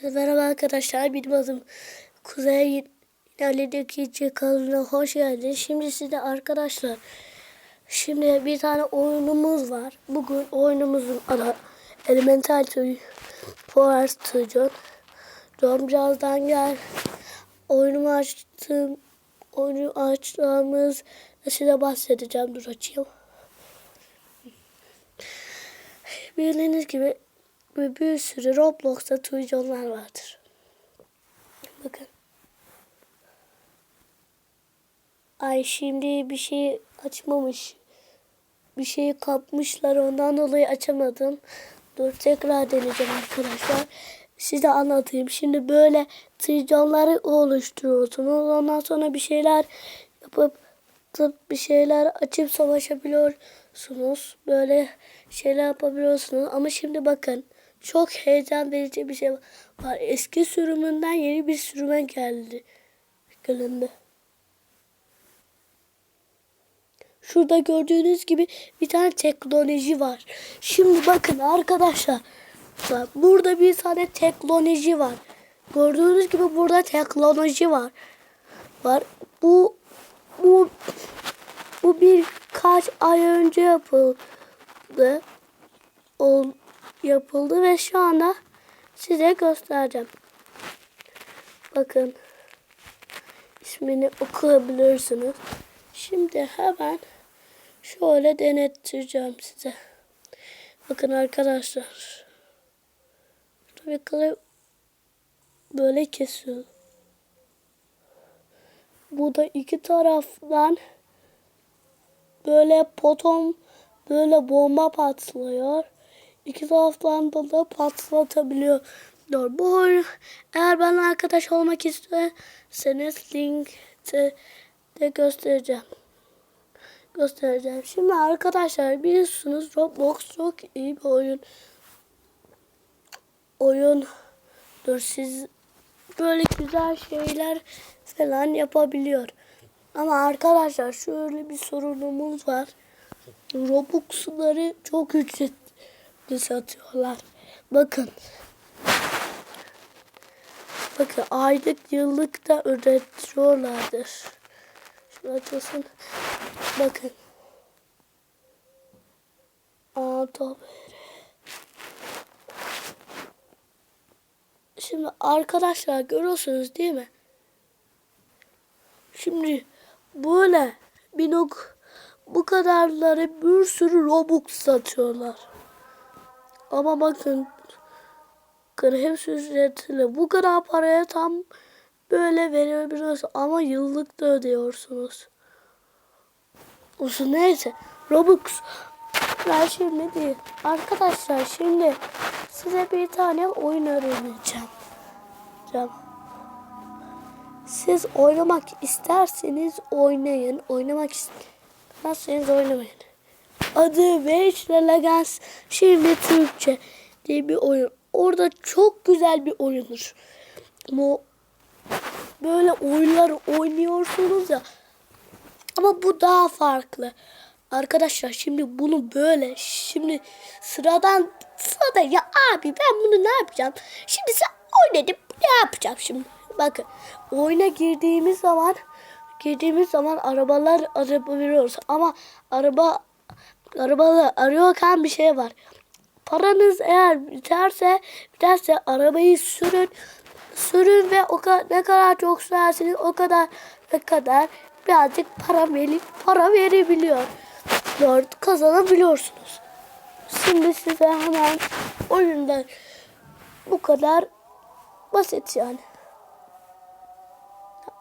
Merhaba arkadaşlar, benim adım Kuzey İlerledeki kanalına hoş geldiniz. Şimdi size arkadaşlar, şimdi bir tane oyunumuz var. Bugün oyunumuzun adı Elemental Power Studio. John gel. Oyunumu açtım. Oyunu açtığımız size bahsedeceğim. Dur açayım. Bildiğiniz gibi bir, bir sürü Roblox'ta tuyucular vardır. Bakın. Ay şimdi bir şey açmamış. Bir şeyi kapmışlar ondan dolayı açamadım. Dur tekrar deneyeceğim arkadaşlar. Size anlatayım. Şimdi böyle trilyonları oluşturuyorsunuz. Ondan sonra bir şeyler yapıp tıp bir şeyler açıp savaşabiliyorsunuz. Böyle şeyler yapabiliyorsunuz. Ama şimdi bakın çok heyecan verici bir şey var. Eski sürümünden yeni bir sürüme geldi. Gelindi. Şurada gördüğünüz gibi bir tane teknoloji var. Şimdi bakın arkadaşlar. Bak, burada bir tane teknoloji var. Gördüğünüz gibi burada teknoloji var. Var. Bu bu bu birkaç ay önce yapıldı. Ol, yapıldı ve şu anda size göstereceğim. Bakın ismini okuyabilirsiniz. Şimdi hemen şöyle denettireceğim size. Bakın arkadaşlar. Tabii kalem böyle kesiyor. Bu da iki taraftan böyle potom böyle bomba patlıyor. İki taraftan da, patlatabiliyor. Bu oyun eğer ben arkadaş olmak isterseniz linkte de göstereceğim. Göstereceğim. Şimdi arkadaşlar biliyorsunuz Roblox çok iyi bir oyun. Oyundur. Siz böyle güzel şeyler falan yapabiliyor. Ama arkadaşlar şöyle bir sorunumuz var. Robux'ları çok ücretli satıyorlar. Bakın. Bakın aylık yıllık da ödetiyorlardır. Şunu açılsın. Bakın. Tabii. Şimdi arkadaşlar görüyorsunuz değil mi? Şimdi böyle bir nok bu kadarları bir sürü Robux satıyorlar. Ama bakın hepsi ücretli. Bu kadar paraya tam böyle verebiliyorsunuz ama yıllık da ödüyorsunuz. Olsun neyse. Robux. Ben şimdi değil. Arkadaşlar şimdi size bir tane oyun öğreneceğim. Siz oynamak isterseniz oynayın. Oynamak istemezseniz oynamayın. Adı Vage Legends şimdi Türkçe diye bir oyun. Orada çok güzel bir oyundur. Bu böyle oyunlar oynuyorsunuz ya. Ama bu daha farklı. Arkadaşlar şimdi bunu böyle şimdi sıradan sırada ya abi ben bunu ne yapacağım? Şimdi sen oynadım ne yapacağım şimdi? Bakın oyuna girdiğimiz zaman girdiğimiz zaman arabalar arayabiliyoruz ama araba arabalı arıyorken bir şey var. Paranız eğer biterse biterse arabayı sürün sürün ve o kadar ne kadar çok sürerseniz o kadar ne kadar birazcık para verip para verebiliyor. Dört kazanabiliyorsunuz. Şimdi size hemen oyundan bu kadar basit yani.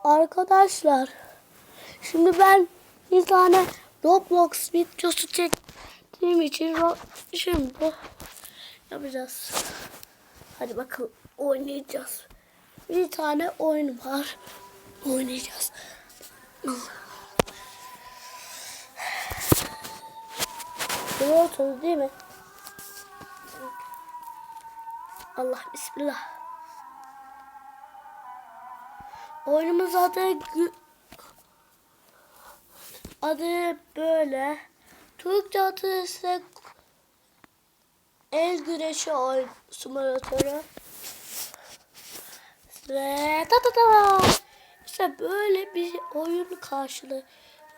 Arkadaşlar şimdi ben bir tane Roblox videosu çektiğim için şimdi yapacağız. Hadi bakalım oynayacağız. Bir tane oyun var. Oynayacağız. Biliyorsunuz değil mi? Allah bismillah. Oyunumuz adı adı böyle. Türkçe adı ise el güreşi oyun simülatörü. Ve ta ta ta. İşte böyle bir oyun karşılığı